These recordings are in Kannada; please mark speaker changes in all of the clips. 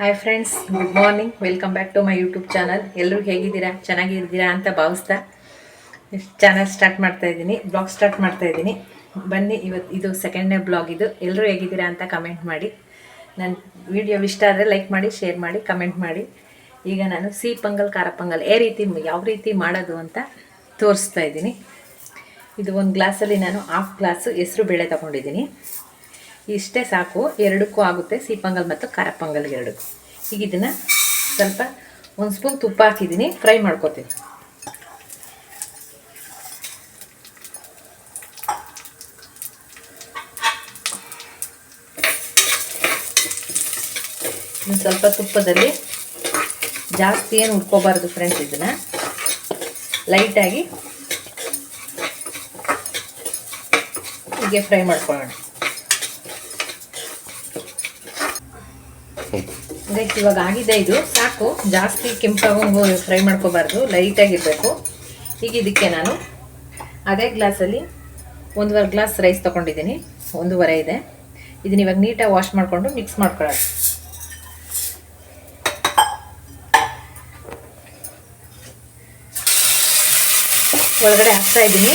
Speaker 1: Hi friends good morning welcome back to my YouTube channel ಎಲ್ಲರೂ ಹೇಗಿದ್ದೀರಾ? ಚೆನ್ನಾಗಿದ್ದೀರಾ ಅಂತ ಭಾವಿಸ್ತಾ ಚಾನಲ್ ಸ್ಟಾರ್ಟ್ ಮಾಡ್ತಾ ಇದ್ದೀನಿ. ಬ್ಲಾಗ್ ಸ್ಟಾರ್ಟ್ ಮಾಡ್ತಾ ಇದ್ದೀನಿ. ಬನ್ನಿ ಇವತ್ತು ಇದು ಸೆಕೆಂಡ್ನೇ ಬ್ಲಾಗ್ ಇದು. ಎಲ್ಲರೂ ಹೇಗಿದ್ದೀರಾ ಅಂತ ಕಮೆಂಟ್ ಮಾಡಿ. ನನ್ನ ವಿಡಿಯೋ ಇಷ್ಟ ಆದರೆ ಲೈಕ್ ಮಾಡಿ ಶೇರ್ ಮಾಡಿ ಕಮೆಂಟ್ ಮಾಡಿ. ಈಗ ನಾನು ಸಿಹಿ ಪೊಂಗಲ್ ಖಾರ ಪೊಂಗಲ್ ಯಾವ ರೀತಿ ಯಾವ ರೀತಿ ಮಾಡೋದು ಅಂತ ತೋರಿಸ್ತಾ ಇದ್ದೀನಿ. ಇದು ಒಂದು ಗ್ಲಾಸಲ್ಲಿ ನಾನು ಹಾಫ್ ಗ್ಲಾಸು ಹೆಸರು ಬೇಳೆ ತಗೊಂಡಿದ್ದೀನಿ. ಇಷ್ಟೇ ಸಾಕು. ಎರಡಕ್ಕೂ ಆಗುತ್ತೆ. ಸಿಹಿ ಮತ್ತು ಖಾರ ಪೊಂಗಲ್ ಎರಡಕ್ಕೂ. ಈಗ ಇದನ್ನು ಸ್ವಲ್ಪ ಒಂದು ಸ್ಪೂನ್ ತುಪ್ಪ ಹಾಕಿದ್ದೀನಿ. ಫ್ರೈ ಮಾಡ್ಕೊತೀನಿ. ಒಂದು ಸ್ವಲ್ಪ ತುಪ್ಪದಲ್ಲಿ ಜಾಸ್ತಿ ಏನು ಉಟ್ಕೋಬಾರ್ದು ಫ್ರೆಂಡ್ಸ್ ಇದನ್ನು. ಲೈಟಾಗಿ ಹೀಗೆ ಫ್ರೈ ಮಾಡ್ಕೊಳ್ಳೋಣ. ಗೈಸ್ ಇವಾಗ ಆಗಿದೆ ಇದು. ಸಾಕು. ಜಾಸ್ತಿ ಕೆಂಪಾಗಂಗು ಫ್ರೈ ಮಾಡ್ಕೋಬಾರ್ದು. ಲೈಟಾಗಿರಬೇಕು ಈಗ ಇದಕ್ಕೆ ನಾನು ಅದೇ ಗ್ಲಾಸಲ್ಲಿ ಒಂದೂವರೆ ಗ್ಲಾಸ್ ರೈಸ್ ತೊಗೊಂಡಿದ್ದೀನಿ. ಒಂದೂವರೆ ಇದೆ. ಇದನ್ನ ಇವಾಗ ನೀಟಾಗಿ ವಾಶ್ ಮಾಡಿಕೊಂಡು ಮಿಕ್ಸ್ ಮಾಡ್ಕೊಳ್ಳೋದು ಒಳಗಡೆ ಹಾಕ್ತಾ ಇದ್ದೀನಿ.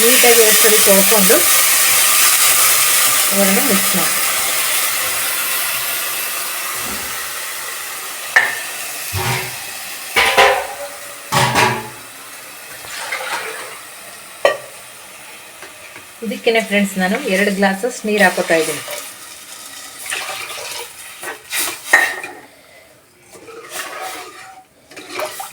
Speaker 1: ನೀಟಾಗಿ ಒಂದ್ಸರಿ ತೊಳ್ಕೊಂಡು, ಒಳಗಡೆ ಮಿಕ್ಸ್ ಮಾಡಿ ಇದಕ್ಕೇನೆ ಫ್ರೆಂಡ್ಸ್ ನಾನು ಎರಡು ಗ್ಲಾಸಸ್ ನೀರು ಹಾಕೋತಾ ಇದ್ದೀನಿ.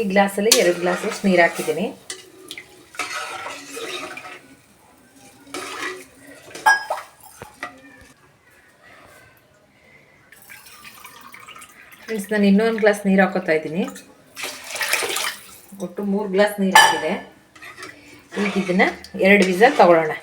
Speaker 1: ಈ ಗ್ಲಾಸಲ್ಲಿ ಎರಡು ಗ್ಲಾಸಸ್ ನೀರು ಹಾಕಿದ್ದೀನಿ. ಫ್ರೆಂಡ್ಸ್ ನಾನು ಇನ್ನೊಂದು ಗ್ಲಾಸ್ ನೀರು ಹಾಕೋತಾ ಇದ್ದೀನಿ. ಒಟ್ಟು ಮೂರು ಗ್ಲಾಸ್ ನೀರು ಹಾಕಿದೆ. ಈಗ ಇದನ್ನು ಎರಡು ವಿಸಲ್ ತಗೊಳ್ಳೋಣ.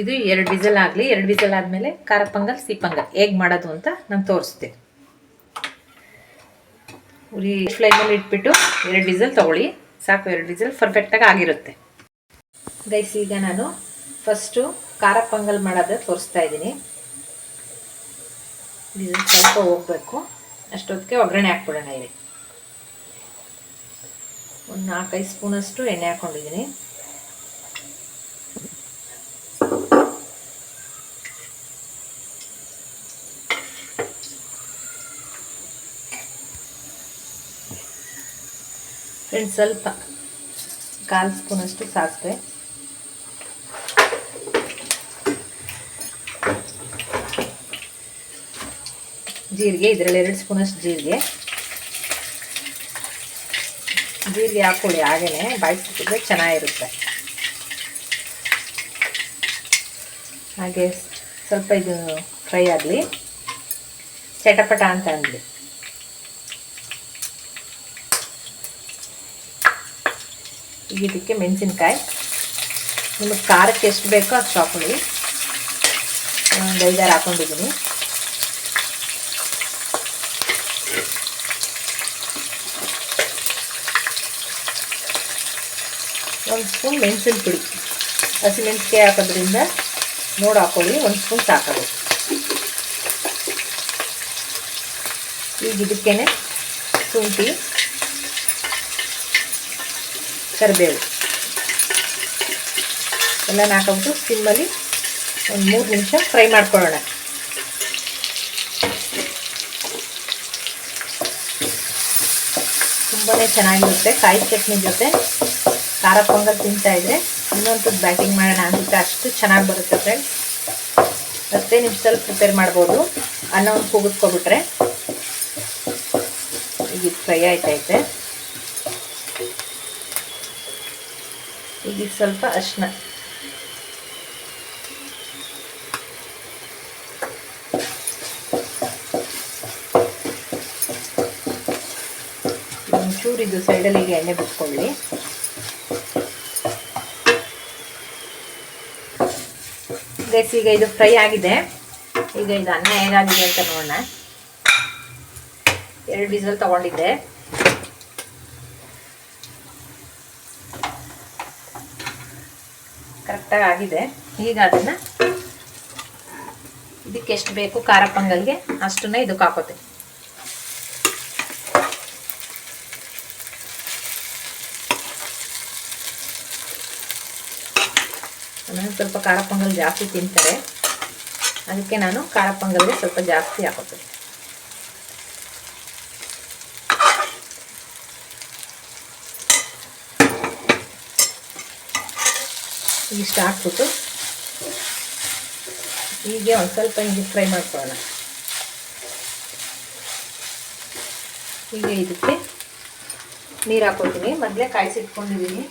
Speaker 1: ಇದು ಎರಡು ವಿಸಲ್ ಆಗಲಿ, ಎರಡು ವಿಸಲ್ ಆದಮೇಲೆ ಖಾರ ಪೊಂಗಲ್, ಸಿಹಿ ಪೊಂಗಲ್. ಹೇಗೆ ಮಾಡೋದು ಅಂತ ನಾನು ತೋರಿಸ್ತೀನಿ. ಉರಿ ಫ್ಲೈಮಲ್ಲಿ ಇಟ್ಬಿಟ್ಟು ಎರಡು ವಿಸಲ್ ತೊಗೊಳ್ಳಿ. ಸಾಕು, ಎರಡು ವಿಸಲ್ ಪರ್ಫೆಕ್ಟಾಗಿ ಆಗಿರುತ್ತೆ. ಗೈಸ್ ಈಗ ನಾನು ಫಸ್ಟು ಖಾರ ಪೊಂಗಲ್ ಮಾಡೋದು ತೋರಿಸ್ತಾ ಇದ್ದೀನಿ. ವಿಸಲ್ ಸ್ವಲ್ಪ ಹೋಗಬೇಕು. ಅಷ್ಟೊತ್ತಿಗೆ ಒಗ್ಗರಣೆ ಹಾಕ್ಬಿಡೋಣ ಇಲ್ಲಿ. ಒಂದು ನಾಲ್ಕೈದು ಸ್ಪೂನಷ್ಟು ಎಣ್ಣೆ ಹಾಕ್ಕೊಂಡಿದ್ದೀನಿ ಫ್ರೆಂಡ್ಸ್ ಸ್ವಲ್ಪ ಕಾಲು ಸ್ಪೂನಷ್ಟು ಸಾಸಿವೆ. ಜೀರಿಗೆ, ಇದರಲ್ಲಿ ಎರಡು ಸ್ಪೂನಷ್ಟು ಜೀರಿಗೆ. ಜೀರಿಗೆ ಹಾಕ್ಕೊಳ್ಳಿ ಹಾಗೆಯೇ ಬಾಯಿಸ್ಬಿಟ್ಟಿದ್ರೆ ಚೆನ್ನಾಗಿರುತ್ತೆ. ಹಾಗೆ ಸ್ವಲ್ಪ ಇದು ಫ್ರೈ ಆಗಲಿ. ಚಟಪಟ ಅಂತ ಅಂದ್ಲಿ. ಇದಕ್ಕೆ ಮೆಣಸಿನ್ಕಾಯಿ. ನಿಮಗೆ ಖಾರಕ್ಕೆ ಎಷ್ಟು ಬೇಕೋ ಅಷ್ಟು ಹಾಕೊಳ್ಳಿ. ಒಂದು ಐದಾರು ಹಾಕೊಂಡಿದ್ದೀನಿ. ಒಂದು ಸ್ಪೂನ್ ಮೆಣಸಿನ ಪುಡಿ. ಹಸಿಮೆಣಸಿಗೆ ಹಾಕೋದ್ರಿಂದ ನೋಡಿ ಹಾಕೊಳ್ಳಿ, ಒಂದು ಸ್ಪೂನ್ ಸಾಕಾಗುತ್ತೆ. ಈಗ ಇದಕ್ಕೇನೆ ಶುಂಠಿ. ಕರಿಬೇವು. ಎಲ್ಲ ಹಾಕ್ಬಿಟ್ಟು ಸಿಮ್ಮಲ್ಲಿ ಒಂದು ಮೂರು ನಿಮಿಷ ಫ್ರೈ ಮಾಡ್ಕೊಳ್ಳೋಣ. ತುಂಬಾ ಚೆನ್ನಾಗಿರುತ್ತೆ ಕಾಯಿ ಚಟ್ನಿ ಜೊತೆ. ಖಾರ ಪೊಂಗಲ್ ತಿಂತಾ ಇದ್ರೆ ಇನ್ನೊಂದು ಬ್ಯಾಟಿಂಗ್ ಮಾಡೋಣ ಅಂತ ಅಷ್ಟು ಚೆನ್ನಾಗಿ ಬರುತ್ತೆ ಫ್ರೆಂಡ್ಸ್ ಹತ್ತೇ ನಿಮಿಷದಲ್ಲಿ ಪ್ರಿಪೇರ್ ಮಾಡ್ಬೋದು. ಅನ್ನವನ್ನು ಕೂಗಿಸ್ಕೊಬಿಟ್ರೆ ಈಗ ಇದು ಫ್ರೈ ಆಯ್ತೈತೆ. ಈಗ ಸ್ವಲ್ಪ ಅರಿಶಿನ. ಒಂಚೂರು ಇದು ಸೈಡಲ್ಲಿ ಈಗ ಎಣ್ಣೆ ಬಿಟ್ಕೊಳ್ಳಿ. ಗೈಸ್ ಈಗ ಇದು ಫ್ರೈ ಆಗಿದೆ. ಈಗ ಇದು ಅನ್ನ ಹೇಗಾಗಿದೆ ಅಂತ ನೋಡೋಣ. ಎರಡು ಡೀಸೆಲ್ ತಗೊಂಡಿದ್ದೆ. ಕರೆಕ್ಟಾಗಿ ಆಗಿದೆ. ಈಗ ಅದನ್ನು ಇದಕ್ಕೆ ಎಷ್ಟು ಬೇಕು? ಖಾರ ಪೊಂಗಲ್ಗೆ ಅಷ್ಟನ್ನ ಇದಕ್ಕೆ ಹಾಕೋತೀನಿ. ನಾನು ಸ್ವಲ್ಪ ಖಾರ ಪೊಂಗಲ್ ಜಾಸ್ತಿ ತಿಂತಾರೆ. ಅದಕ್ಕೆ ನಾನು ಖಾರ ಪೊಂಗಲ್ಗೆ ಸ್ವಲ್ಪ ಜಾಸ್ತಿ ಹಾಕೋತೀನಿ. ಇಷ್ಟು ಹಾಕ್ಬಿಟ್ಟು ಹೀಗೆ ಒಂದು ಸ್ವಲ್ಪ ಹಿಂಗೆ ಫ್ರೈ ಮಾಡ್ಕೊಳ್ಳೋಣ. ಹೀಗೆ ಇದಕ್ಕೆ ನೀರು ಹಾಕೋತೀನಿ ಮೊದಲೇ ಕಾಯಿಸಿಟ್ಕೊಂಡಿದ್ದೀನಿ.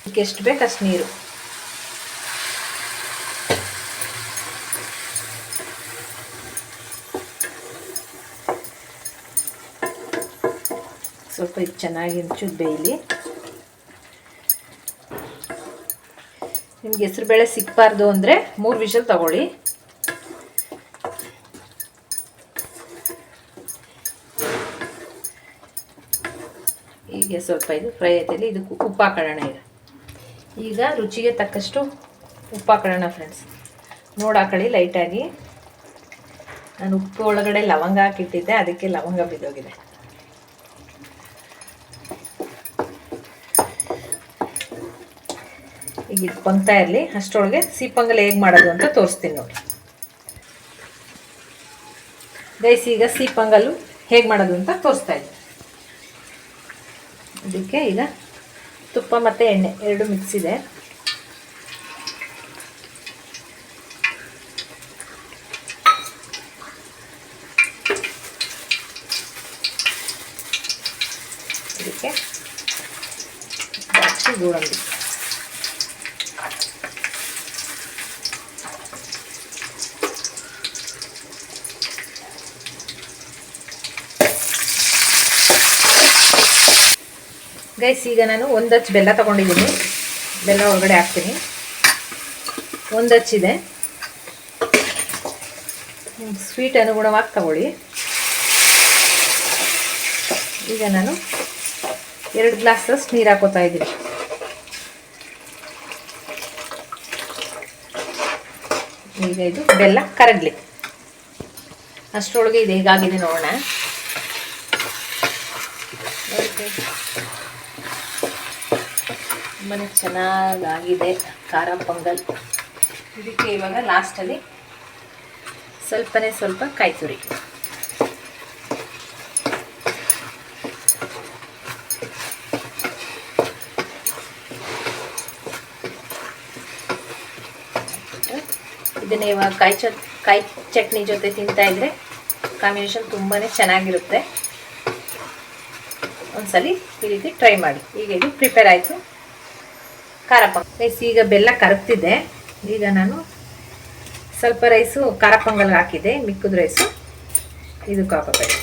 Speaker 1: ಇದಕ್ಕೆ ಎಷ್ಟು ಬೇಕು ಅಷ್ಟು ನೀರು. ಸ್ವಲ್ಪ ಇದು ಚೆನ್ನಾಗಿ ಹಂಚು ಬೇಯಲಿ ನಿಮ್ಗೆ ಹೆಸ್ರುಬೇಳೆ ಸಿಕ್ಕಬಾರ್ದು ಅಂದರೆ ಮೂರು ವಿಷಲ್ ತಗೊಳ್ಳಿ. ಹೀಗೆ ಸ್ವಲ್ಪ ಇದು ಫ್ರೈ ಆಯ್ತಲ್ಲಿ ಇದಕ್ಕೆ ಉಪ್ಪು ಹಾಕೋಣ ಈಗ ಈಗ ರುಚಿಗೆ ತಕ್ಕಷ್ಟು ಉಪ್ಪು ಹಾಕೊಳ್ಳೋಣ ಫ್ರೆಂಡ್ಸ್ ನೋಡಿ ಹಾಕೊಳ್ಳಿ ಲೈಟಾಗಿ ನಾನು ಉಪ್ಪು ಒಳಗಡೆ ಲವಂಗ ಹಾಕಿಟ್ಟಿದ್ದೆ, ಅದಕ್ಕೆ ಲವಂಗ ಬಿದ್ದೋಗಿದೆ. ಈಗ ಇದು ಇರಲಿ. ಅಷ್ಟರೊಳಗೆ ಪೊಂಗಲ್ ಹೇಗೆ ಮಾಡೋದು ಅಂತ ತೋರಿಸ್ತೀನಿ ನೋಡಿ. ಗೈಸ್, ಈಗ ಸೀಪಂಗಲ್ಲು ಹೇಗೆ ಮಾಡೋದು ಅಂತ ತೋರಿಸ್ತಾ ಇದ್ದೀನಿ ಇದಕ್ಕೆ ಈಗ ತುಪ್ಪ ಮತ್ತು ಎಣ್ಣೆ, ಎರಡು ಮಿಕ್ಸ್ ಇದೆ. ಇದಕ್ಕೆ ಗೋಡಂಬಿ. ಗೈಸ್ ಈಗ ನಾನು ಒಂದು ಹಚ್ಚು ಬೆಲ್ಲ ತೊಗೊಂಡಿದ್ದೀನಿ. ಬೆಲ್ಲ ಒಳಗಡೆ ಹಾಕ್ತೀನಿ. ಒಂದು ಹಚ್ಚಿದೆ ಸ್ವೀಟ್ ಅನುಗುಣವಾಗಿ ತಗೊಳ್ಳಿ. ಈಗ ನಾನು ಎರಡು ಗ್ಲಾಸಷ್ಟು ನೀರು ಹಾಕೋತಾ ಇದ್ದೀನಿ. ಈಗ ಇದು ಬೆಲ್ಲ ಕರಗಲಿ. ಅಷ್ಟರೊಳಗೆ ಇದು ಹೇಗಾಗಿದೆ ನೋಡೋಣ. ತುಂಬಾ ಚೆನ್ನಾಗಾಗಿದೆ ಖಾರ ಪೊಂಗಲ್. ಇದಕ್ಕೆ ಇವಾಗ ಲಾಸ್ಟಲ್ಲಿ ಸ್ವಲ್ಪನೇ ಸ್ವಲ್ಪ ಕಾಯಿ ತುರಿ ಇದನ್ನ ಇವಾಗ ಕಾಯಿ ಚಟ್, ಕಾಯಿ ಚಟ್ನಿ ಜೊತೆ ತಿಂತಾ ಇದ್ರೆ ಕಾಂಬಿನೇಷನ್ ತುಂಬಾ ಚೆನ್ನಾಗಿರುತ್ತೆ. ಒಂದ್ಸಲಿ ಈ ರೀತಿ ಟ್ರೈ ಮಾಡಿ. ಈಗ ಇದು ಪ್ರಿಪೇರ್ ಆಯಿತು. ಖಾರ ರೈಸ್ ಈಗ ಬೆಲ್ಲ ಕರಗ್ತಿದೆ. ಈಗ ನಾನು ಸ್ವಲ್ಪ ರೈಸು ಖಾರ ಪೊಂಗಲ್ ಹಾಕಿದೆ ಮಿಕ್ಕಿದ ರೈಸು ಇದಕ್ಕೆ ಹಾಕೋಬೇಕು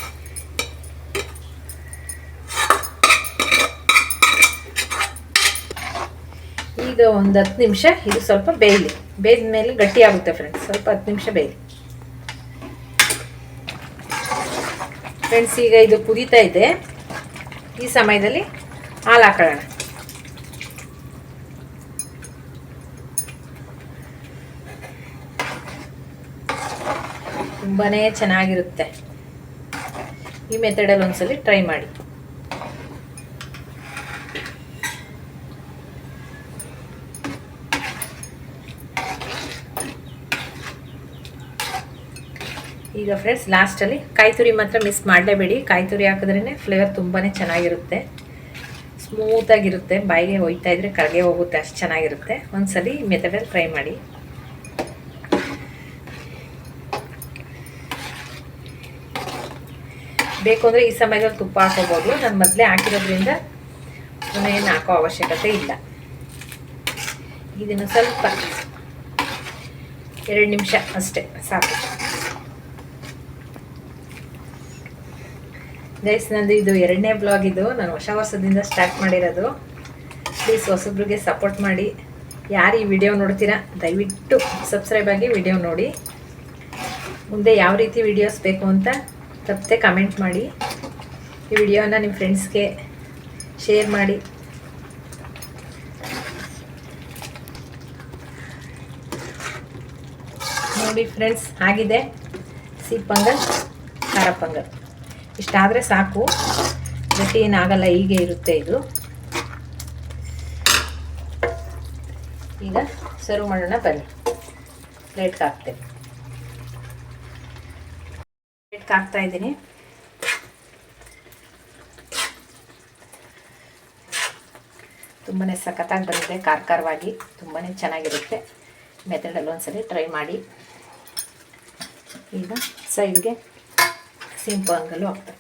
Speaker 1: ಈಗ ಒಂದು ಹತ್ತು ನಿಮಿಷ ಇದು ಸ್ವಲ್ಪ ಬೇಯಲಿ. ಬೇಯ್ದ ಮೇಲೆ ಗಟ್ಟಿ ಆಗುತ್ತೆ ಫ್ರೆಂಡ್ಸ್ ಸ್ವಲ್ಪ ಹತ್ತು ನಿಮಿಷ ಬೇಯಲಿ. ಫ್ರೆಂಡ್ಸ್ ಈಗ ಇದು ಕುದೀತಾ ಇದೆ. ಈ ಸಮಯದಲ್ಲಿ ಹಾಲು ಹಾಕೊಳ್ಳೋಣ. ತುಂಬಾ ಚೆನ್ನಾಗಿರುತ್ತೆ. ಈ ಮೆಥಡಲ್ಲಿ ಒಂದ್ಸಲಿ ಟ್ರೈ ಮಾಡಿ. ಈಗ ಫ್ರೆಂಡ್ಸ್ ಲಾಸ್ಟಲ್ಲಿ ಕಾಯಿ ತುರಿ ಮಾತ್ರ ಮಿಸ್ ಮಾಡಲೇಬೇಡಿ. ಕಾಯಿ ತುರಿ ಹಾಕಿದ್ರೇ ಫ್ಲೇವರ್ ತುಂಬಾ ಚೆನ್ನಾಗಿರುತ್ತೆ ಸ್ಮೂತಾಗಿರುತ್ತೆ ಬಾಯಿಗೆ ಒಯ್ತಾ ಇದ್ರೆ ಕರಗೆ ಹೋಗುತ್ತೆ, ಅಷ್ಟು ಚೆನ್ನಾಗಿರುತ್ತೆ. ಒಂದ್ಸಲಿ ಮೆಥಡಲ್ಲಿ ಟ್ರೈ ಮಾಡಿ. ಬೇಕು ಅಂದರೆ ಈ ಸಮಯದಲ್ಲಿ ತುಪ್ಪ ಹಾಕೋಬೋದು ನಾನು ಮೊದಲೇ ಹಾಕಿರೋದ್ರಿಂದ ಏನು ಹಾಕೋ ಅವಶ್ಯಕತೆ ಇಲ್ಲ. ಇದನ್ನು ಸ್ವಲ್ಪ ಎರಡು ನಿಮಿಷ ಅಷ್ಟೇ, ಸಾಕು. ಗೈಸ್ ನಂದು ಇದು ಎರಡನೇ ಬ್ಲಾಗ್ ಇದು. ನಾನು ಹೊಸ ವರ್ಷದಿಂದ ಸ್ಟಾರ್ಟ್ ಮಾಡಿರೋದು. ಪ್ಲೀಸ್ ಹೊಸಬ್ರಿಗೆ ಸಪೋರ್ಟ್ ಮಾಡಿ. ಯಾರು ಈ ವಿಡಿಯೋ ನೋಡ್ತೀರಾ, ದಯವಿಟ್ಟು ಸಬ್ಸ್ಕ್ರೈಬ್ ಆಗಿ ವಿಡಿಯೋ ನೋಡಿ. ಮುಂದೆ ಯಾವ ರೀತಿ ವಿಡಿಯೋಸ್ ಬೇಕು ಅಂತ ತಪ್ಪದೆ ಕಮೆಂಟ್ ಮಾಡಿ. ಈ ವಿಡಿಯೋನ ನಿಮ್ಮ ಫ್ರೆಂಡ್ಸ್ಗೆ ಶೇರ್ ಮಾಡಿ.
Speaker 2: ನೋಡಿ ಫ್ರೆಂಡ್ಸ್ ಆಗಿದೆ. ಸಿಹಿ ಪೊಂಗಲ್, ಖಾರ ಪಂಗಲ್. ಇಷ್ಟಾದರೆ ಸಾಕು. ಗಟ್ಟಿ ಏನಾಗಲ್ಲ, ಹೀಗೆ ಇರುತ್ತೆ ಇದು. ಈಗ ಸರ್ವ್ ಮಾಡೋಣ ಬನ್ನಿ. ಪ್ಲೇಟ್ಗೆ ಹಾಕ್ತೇವೆ ಪ್ಲೇಟ್ಗೆ ಹಾಕ್ತಾ ಇದ್ದೀನಿ. ತುಂಬನೇ ಸಖತ್ತಾಗಿ ಬಂದಿದೆ ಖಾರ ಖಾರವಾಗಿ ತುಂಬಾ ಚೆನ್ನಾಗಿರುತ್ತೆ. ಮೆಥಡಲ್ಲಿ ಒಂದ್ಸಲಿ ಟ್ರೈ ಮಾಡಿ. ಈಗ ಸೈಡ್ಗೆ ಸಿಂಪಲ್ ಅಂಗಲು ಹಾಕ್ತಾರೆ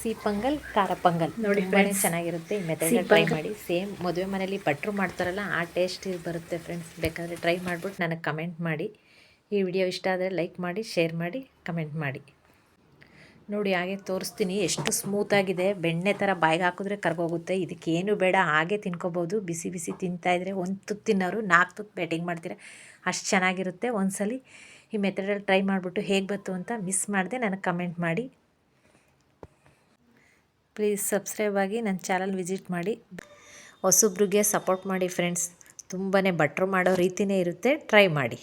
Speaker 1: ಸಿಹಿ ಪೊಂಗಲ್ ಖಾರ ಪೊಂಗಲ್.
Speaker 2: ನೋಡಿ ಫ್ರೆಂಡ್ಸ್
Speaker 1: ಚೆನ್ನಾಗಿರುತ್ತೆ. ಈ ಮೆಥಡ್ ಟ್ರೈ ಮಾಡಿ. ಸೇಮ್ ಮದುವೆ ಮನೇಲಿ ಭಟ್ರು ಮಾಡ್ತಾರಲ್ಲ ಆ ಟೇಸ್ಟ್ ಬರುತ್ತೆ ಫ್ರೆಂಡ್ಸ್ ಬೇಕಾದರೆ ಟ್ರೈ ಮಾಡಿಬಿಟ್ಟು ನನಗೆ ಕಮೆಂಟ್ ಮಾಡಿ. ಈ ವಿಡಿಯೋ ಇಷ್ಟ ಆದರೆ ಲೈಕ್ ಮಾಡಿ ಶೇರ್ ಮಾಡಿ ಕಮೆಂಟ್ ಮಾಡಿ. ನೋಡಿ ಹಾಗೆ ತೋರಿಸ್ತೀನಿ. ಎಷ್ಟು ಸ್ಮೂತಾಗಿದೆ ಬೆಣ್ಣೆ ಥರ ಬಾಯಿಗೆ ಹಾಕಿದ್ರೆ ಕರ್ಗೋಗುತ್ತೆ. ಇದಕ್ಕೇನು ಬೇಡ ಹಾಗೆ ತಿನ್ಕೋಬೋದು ಬಿಸಿ ಬಿಸಿ ತಿಂತಾಯಿದ್ರೆ ಒಂದು ತುತ್ತು ತಿನ್ನೋರು ನಾಲ್ಕು ತುತ್ತು ಬ್ಯಾಟಿಂಗ್ ಮಾಡ್ತೀರ. ಅಷ್ಟು ಚೆನ್ನಾಗಿರುತ್ತೆ. ಒಂದ್ಸಲಿ ಈ ಮೆಥಡಲ್ಲಿ ಟ್ರೈ ಮಾಡಿಬಿಟ್ಟು ಹೇಗೆ ಬಂತು ಅಂತ ಮಿಸ್ ಮಾಡಿದೆ. ನನಗೆ ಕಮೆಂಟ್ ಮಾಡಿ. ಪ್ಲೀಸ್ ಸಬ್ಸ್ಕ್ರೈಬ್ ಆಗಿ ನನ್ನ ಚಾನಲ್ ವಿಸಿಟ್ ಮಾಡಿ. ಹೊಸಬ್ರಿಗೆ ಸಪೋರ್ಟ್ ಮಾಡಿ ಫ್ರೆಂಡ್ಸ್. ತುಂಬಾ ಭಟ್ರು ಮಾಡೋ ರೀತಿಯೇ ಇರುತ್ತೆ. ಟ್ರೈ ಮಾಡಿ.